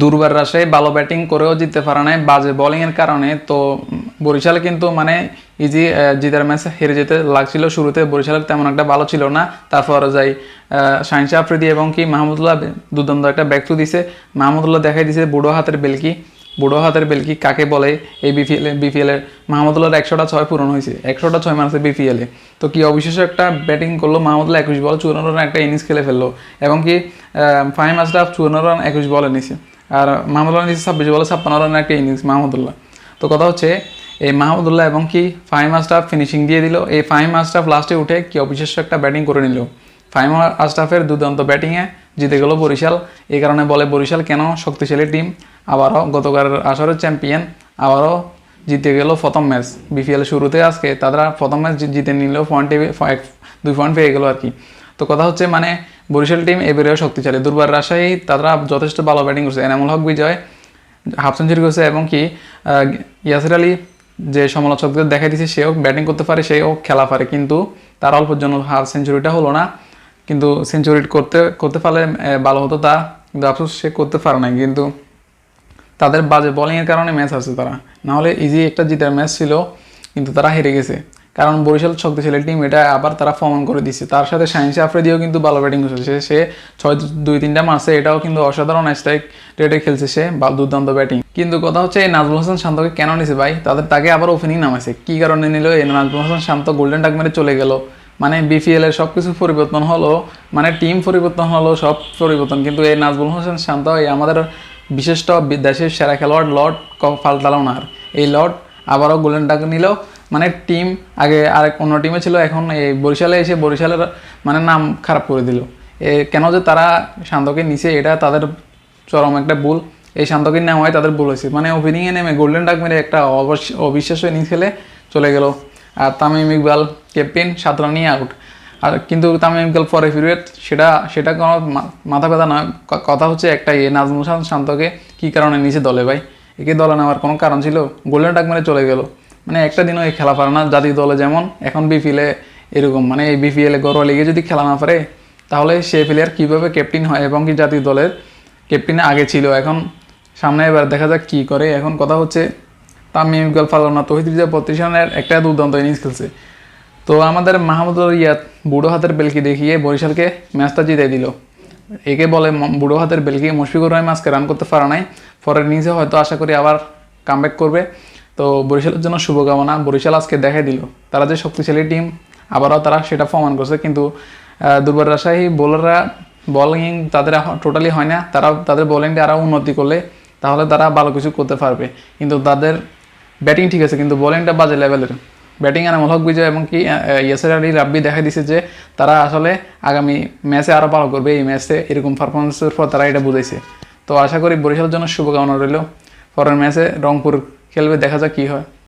দুর্বার রাজশাহী ভালো ব্যাটিং করেও জিততে পারে নাই, বাজে বোলিংয়ের কারণে। তো বরিশাল কিন্তু মানে ইজি জিতার ম্যাচ হেরে যেতে লাগছিল শুরুতে। বরিশালের তেমন একটা ভালো ছিল না। তারপরে যাই শাহিনশা আফ্রিদি এবং কি মাহমুদুল্লাহ দুর্দান্ত একটা ব্যাক টু দিছে। মাহমুদুল্লাহ দেখাই দিছে বুড়ো হাতের বেলকি বুড়ো হাতের বেলকি কাকে বলে এই বিপিএল বিপিএল এর? মাহমুদুল্লাহর একশোটা ছয় পূরণ হয়েছে। একশোটা ছয় মারছে বিপিএল তো কি অবিশ্বাস্য একটা ব্যাটিং করল মাহমুদুল্লাহ, একুশ বল, চুয়ান্ন রান একটা ইনিংস খেলে ফেলল। এবং কি ফাইভ আশরাফ চুয়ান্ন রান একুশ বলে নিছে। আর মাহমুদুল্লাহ নিচে ছাব্বিশ, বলে ছাপ্পান্ন রানের একটা ইনিংস মাহমুদুল্লাহ। তো কথা হচ্ছে, এই মাহমুদুল্লাহ এবং কি ফাইম আশরাফ ফিনিশিং দিয়ে দিল। এই ফাইম আশরাফ লাস্টে উঠে কি অবিশ্বাস্য একটা ব্যাটিং করে নিল। ফাইম আশরাফের দুর্দান্ত ব্যাটিংয়ে জিতে গেল বরিশাল। এই কারণে বলে বরিশাল কেন শক্তিশালী টিম আবারও গতকালের আসরের চ্যাম্পিয়ন আবারও জিতে গেল প্রথম ম্যাচ বিপিএল শুরুতে আজকে তারা প্রথম ম্যাচ জিতে নিল পয়েন্ট দুই পয়েন্ট পেয়ে গেল আর কি। তো কথা হচ্ছে মানে বরিশাল টিম এবারেও শক্তিশালী। দুর্বার রাজশাহী, তারা যথেষ্ট ভালো ব্যাটিং করছে। এনামুল হক বিজয়, হাফ সেঞ্চুরি করছে এবং কি ইয়াসির আলী যে সমালোচকদের দেখা দিচ্ছে সেও ব্যাটিং করতে পারে, সেও খেলা পারে। কিন্তু তার অল্পের জন্য হাফ সেঞ্চুরিটা হলো না। কিন্তু সেঞ্চুরি করতে করতে পারলে ভালো হতো তা। কিন্তু আফসোস সে করতে পারে না কিন্তু তাদের বাজে বোলিংয়ের কারণে ম্যাচ আছে তারা। নাহলে ইজি একটা জিতার ম্যাচ ছিল, কিন্তু তারা হেরে গেছে। কারণ বরিশাল শক্তিশালী টিম এটা আবার তারা প্রমাণ করে দিচ্ছে তার সাথে সাইন্সি আফ্রিদিও কিন্তু ভালো ব্যাটিং করছে। সে ছয় দুই, তিনটা মারছে, এটাও কিন্তু অসাধারণ স্ট্রাইক রেটে খেলছে সে, বা দুর্দান্ত ব্যাটিং কিন্তু কথা হচ্ছে, এই নাজমুল হাসান শান্তকে কেন নিছে ভাই? তাদের তাকে আবার ওপেনিং নামাইছে। কি কারণে নিল? এই নাজমুল হাসান শান্ত গোল্ডেন ডাক মেরে চলে গেল। মানে বিপিএল এর সব কিছু পরিবর্তন হলো মানে টিম পরিবর্তন হলো, সব পরিবর্তন। কিন্তু এই নাজমুল হোসেন শান্ত, এই আমাদের বিশিষ্ট দেশের সেরা খেলোয়াড় লর্ড পাল্টালো না আর এই লর্ড আবারও গোল্ডেন ডাক নিল। মানে টিম আগে আরেক অন্য টিমে ছিল, এখন এই বরিশালে এসে বরিশালের মানে নাম খারাপ করে দিল। এ, কেন যে তারা শান্তকে নিচে এটা তাদের চরম একটা ভুল। এই শান্তকে নেওয়াই তাদের ভুল হয়েছে। মানে ওপেনিংয়ে নেমে গোল্ডেন ডাক মেরে একটা অবিশ্বাস্য ইনিংস খেলে চলে গেল। আর তামিম ইকবাল ক্যাপ্টেন সাত রানই আউট আর কিন্তু তামিম ইকবাল পরে পিরিয়ড সেটা সেটা কোনো মাথা ব্যথা নয়। কথা হচ্ছে একটাই এ, নাজমুল শান্তকে কী কারণে নিচে দলে ভাই? একে দলে নেওয়ার কোনো কারণ ছিল? গোল্ডেন ডাক মেরে চলে গেল। মানে একটা দিনও এই খেলা পারে না, জাতীয় দলে যেমন, এখন বিপিএলে এরকম মানে এই বিপিএলে গড়োয়া লিগে যদি খেলা না পারে, তাহলে সে প্লেয়ার কীভাবে ক্যাপ্টেন হয় এবং কি জাতীয় দলের ক্যাপ্টেনে আগে ছিল? এখন সামনে এবার দেখা যাক কী করে। এখন কথা হচ্ছে, তামিম ইকবাল ফালানা তহিদ রিজা প্রতিষ্ঠানের একটা দুর্দান্ত ইনিংস খেলছে। তো আমাদের মাহমুদুল ইয়াদ বুড়ো হাতের বেলকি দেখিয়ে বরিশালকে ম্যাচটা জিতে দিল। একে বলে বুড়ো হাতের বেলকি, মুশফিকুর রহিম আজকে রান করতে পারা নাই। পরের ইনিংসে হয়তো আশা করি আবার কামব্যাক করবে। তো বরিশালের জন্য শুভকামনা। বরিশাল আজকে দেখাই দিল। তারা যে শক্তিশালী টিম আবারও তারা সেটা প্রমাণ করছে। কিন্তু দুর্বার রাজশাহী বোলাররা বলিং তাদের টোটালি হয় না। তারা তাদের বোলিংটা আরও উন্নতি করলে তাহলে তারা ভালো কিছু করতে পারবে। কিন্তু তাদের ব্যাটিং ঠিক আছে, কিন্তু বোলিংটা বাজে লেভেলের ব্যাটিং আনামুল হক বিজয় এবং কি ইয়াসের আলী রাব্বি দেখা দিছে যে, তারা আসলে আগামী ম্যাচে আরও ভালো করবে। এই ম্যাচে এরকম পারফরমেন্সের পর তারা এটা বুঝাইছে। তো আশা করি বরিশালের জন্য শুভকামনা রইল। পরের ম্যাচে রংপুর খেলবে দেখা যাক কী হয়।